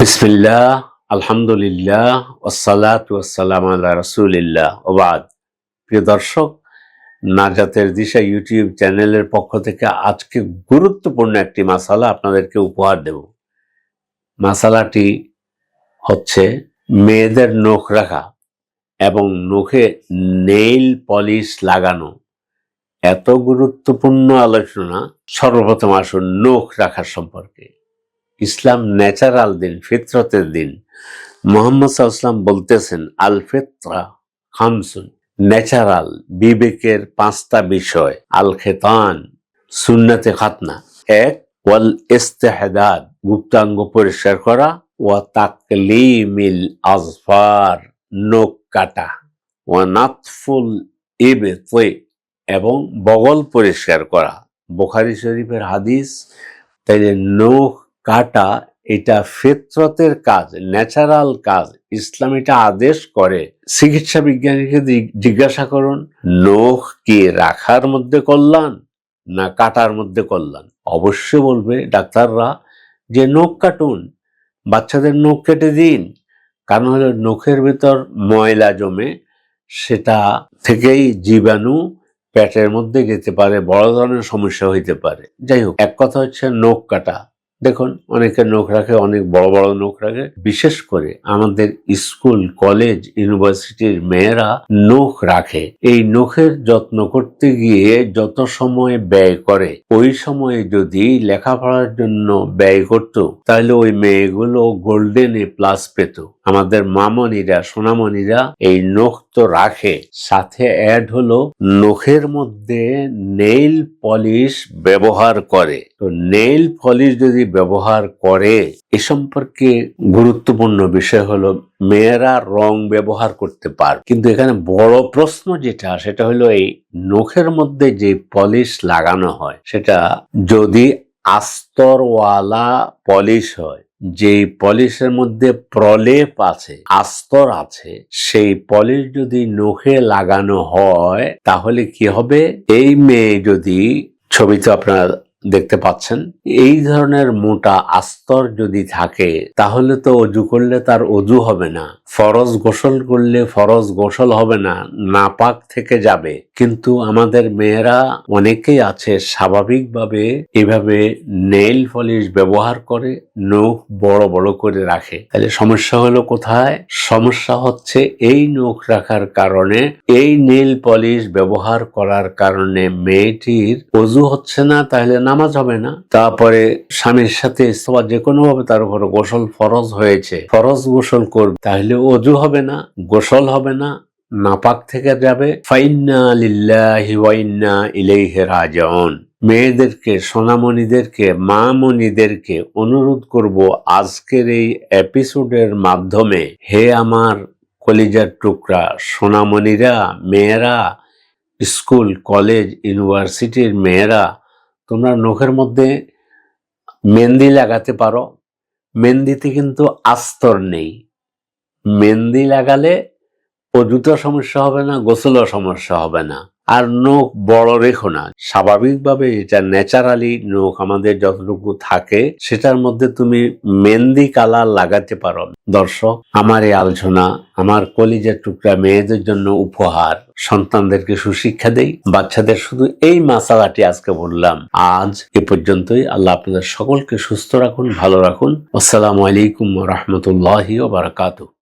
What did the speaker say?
বিসমিল্লাহ, আলহামদুলিল্লাহ ওসালাত ওয়াসালাম আল্লাহ রসুলিল্লাহ। ওবাদ প্রিয় দর্শক, নাজাতের দিশা ইউটিউব চ্যানেলের পক্ষ থেকে আজকে গুরুত্বপূর্ণ একটি মাসালা আপনাদেরকে উপহার দেব। মাসালাটি হচ্ছে মেয়েদের নখ রাখা এবং নখে নেইল পলিশ লাগানো। এত গুরুত্বপূর্ণ আলোচনা সর্বপ্রথম আসুন নখ রাখার সম্পর্কে। ইসলাম ন্যাচারাল দিন, ফিতরতের দিন। মোহাম্মদ সাল্লাম বলতেছেন আল ফিত্রা খামসুন, ন্যাচারাল, বিবেকের পাঁচটা বিষয় আল খেতান সুন্নাতে খাতনা। এক ওয়াল ইস্তেহাদাদ গুপ্তাঙ্গ পরিষ্কার করা ওয়া তাকলিমিল আজফার, নখ কাটা ওয়া নাতফুল ইবেতে এবং বগল পরিষ্কার করা। বোখারি শরীফের হাদিস, তাইলে নখ কাটা এটা ফিতরতের কাজ, ন্যাচারাল কাজ। ইসলাম এটা আদেশ করে। চিকিৎসা বিজ্ঞানীকে জিজ্ঞাসা করুন, নখ কি রাখার মধ্যে কল্যাণ না কাটার মধ্যে কল্যাণ? অবশ্যই বলবে ডাক্তাররা যে নখ কাটুন, বাচ্চাদের নখ কেটে দিন। কারণ হলো নখের ভিতর ময়লা জমে, সেটা থেকেই জীবাণু পেটের মধ্যে যেতে পারে, বড় ধরনের সমস্যা হইতে পারে। যাই হোক, এক কথা হচ্ছে নখ কাটা। দেখুন অনেকে নখ রাখে, অনেক বড় বড় নখ রাখে। বিশেষ করে আমাদের স্কুল, কলেজ, ইউনিভার্সিটির মেয়েরা নখ রাখে। এই নখের যত্ন করতে গিয়ে যত সময় ব্যয় করে, ওই সময়ে যদি লেখাপড়ার জন্য ব্যয় করত, তাহলে ওই মেয়েগুলো গোল্ডেন এ প্লাস পেত। আমাদের মামনিরা, সোনামণিরা এই নখ তো রাখে। সাথে অ্যাড হলো নখের মধ্যে নেইল পলিশ ব্যবহার করে। তো নেইল পলিশ যদি ব্যবহার করে, এ সম্পর্কে গুরুত্বপূর্ণ বিষয় হলো, মেয়েরা রং ব্যবহার করতে পার। কিন্তু এখানে বড় প্রশ্ন যেটা, সেটা হলো এই নখের মধ্যে যে পলিশ লাগানো হয়, সেটা যদি আস্তরওয়ালা পলিশ হয়, যেই পলিশের মধ্যে প্রলেপ আছে, আস্তর আছে, সেই পলিশ যদি নখে লাগানো হয়, তাহলে কি হবে? এই মেয়ে যদি, ছবিতে আপনারা দেখতে পাচ্ছেন। এই ধরনের মোটা আস্তর যদি থাকে, তাহলে তো অজু করলে তার অজু হবে না। ফরজ গোসল করলে ফরজ গোসল হবে না, নাপাক থেকে যাবে। কিন্তু আমাদের মেয়েরা অনেকেই আছে, স্বাভাবিকভাবে এভাবে নেইল পলিশ ব্যবহার করে নখ বড় বড় করে রাখে। তাহলে সমস্যা হলো কোথায়? সমস্যা হচ্ছে এই নখ রাখার কারণে, এই নেইল পলিশ ব্যবহার করার কারণে মেয়েটির অজু হচ্ছে না, তাহলে নামাজ হবে না। তারপরে স্বামীর সাথে যে কোনো ভাবে তার উপর গোসল ফরজ হয়েছে, ফরজ গোসল করবে তাহলে অজু হবে না, গোসল হবে না, নাপাক থেকে যাবে। ফাইন্না লিল্লাহি ইলাইহি রাজিউন। মেয়েদেরকে, সোনামণিদেরকে মা মণিদেরকে অনুরোধ করব আজকের এই এপিসোডের মাধ্যমে, হে আমার কলিজার টুকরা, সোনামণিরা, মেয়েরা, স্কুল, কলেজ, ইউনিভার্সিটির মেয়েরা, তোমরা নখের মধ্যে মেহেন্দি লাগাতে পারো। মেহেন্দিতে কিন্তু আস্তর নেই। মেহেন্দি লাগালে ও অজুতো সমস্যা হবে না, গোসলও সমস্যা হবে না। আর নখ বড় রেখো না। স্বাভাবিকভাবে এটা ন্যাচারালি নখ আমাদের যতটুকু থাকে, সেটার মধ্যে তুমি মেহেন্দি কালার লাগাতে পারো। দর্শক, আমার এই আলোচনা, আমার কলিজার টুকরা মেয়েদের জন্য উপহার, সন্তানদেরকে সুশিক্ষা দেই, বাচ্চাদের শুধু এই মাসালাটি আজকে বললাম। আজ এ পর্যন্তই। আল্লাহ আপনাদের সকলকে সুস্থ রাখুন, ভালো রাখুন। আসসালামু আলাইকুম রহমতুল্লাহি